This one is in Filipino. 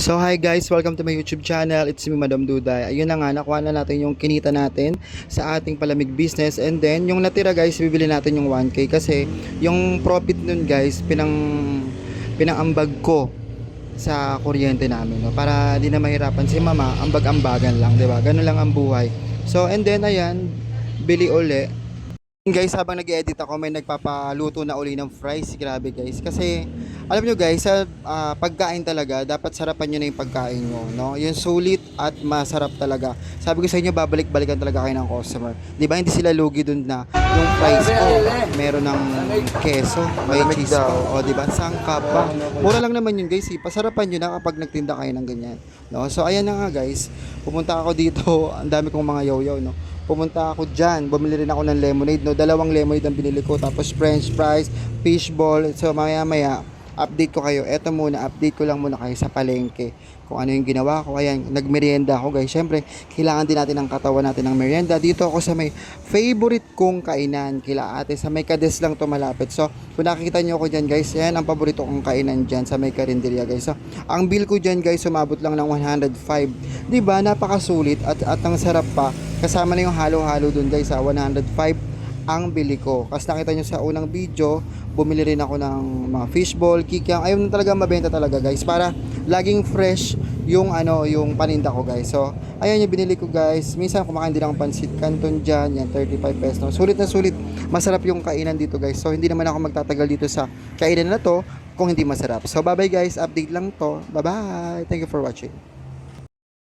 So hi guys, welcome to my YouTube channel. It's me Madam Duday. Ayun na nga, nakuha na natin yung kinita natin sa ating palamig business and then yung natira guys, bibili natin yung 1k kasi yung profit nun guys, pinang pinangambag ko sa kuryente namin no? para di na mahirapan si mama, ambag-ambagan lang, 'di ba? Ganun lang ang buhay. So and then ayan, bili uli Guys, habang nag-edit ako, may nagpapaluto na uli ng fries. Grabe guys. Kasi, alam nyo guys, sa ah, pagkain talaga, dapat sarapan nyo na yung pagkain nyo. No? Yung sulit at masarap talaga. Sabi ko sa inyo, babalik-balikan talaga kayo ng customer. Di ba, hindi sila lugi dun na yung fries ko, meron ng keso, may cheese ko. O, di ba, sangkap pa. Mura lang naman yun guys. Eh. Pasarapan nyo na kapag nagtinda kayo ng ganyan. No? So, ayan na nga guys. Pumunta ako dito. Ang dami kong mga yoyo, no? Pumunta ako dyan, bumili rin ako ng lemonade, no? Dalawang lemonade ang binili ko, tapos french fries, fishball, so maya maya, update ko kayo. Eto muna, update ko lang muna kayo sa palengke. Kung ano yung ginawa ko. Ayan, nagmerienda ako guys. Siyempre, kailangan din natin ng katawan natin ng merienda. Dito ako sa may favorite kong kainan. Kila ate, sa may kades lang to malapit. So, kung nakikita nyo ako dyan guys, yan ang paborito kong kainan dyan sa may karinderya guys. So, ang bill ko dyan guys, sumabot lang ng 105. 'Di ba Napakasulit at, at ang sarap pa. Kasama na yung halo-halo dun guys sa 105 ang bili ko. Kasi nakita nyo sa unang video, bumili rin ako ng mga fishball, kikyang. Ayaw na talaga mabenta talaga guys. Para laging fresh yung ano, yung paninda ko guys. So, ayan yung binili ko guys. Minsan kumakain din ako pansit canton dyan. Yan, 35 pesos. Sulit na sulit. Masarap yung kainan dito guys. So, hindi naman ako magtatagal dito sa kainan na to kung hindi masarap. So, bye bye guys. Update lang to. Bye bye. Thank you for watching.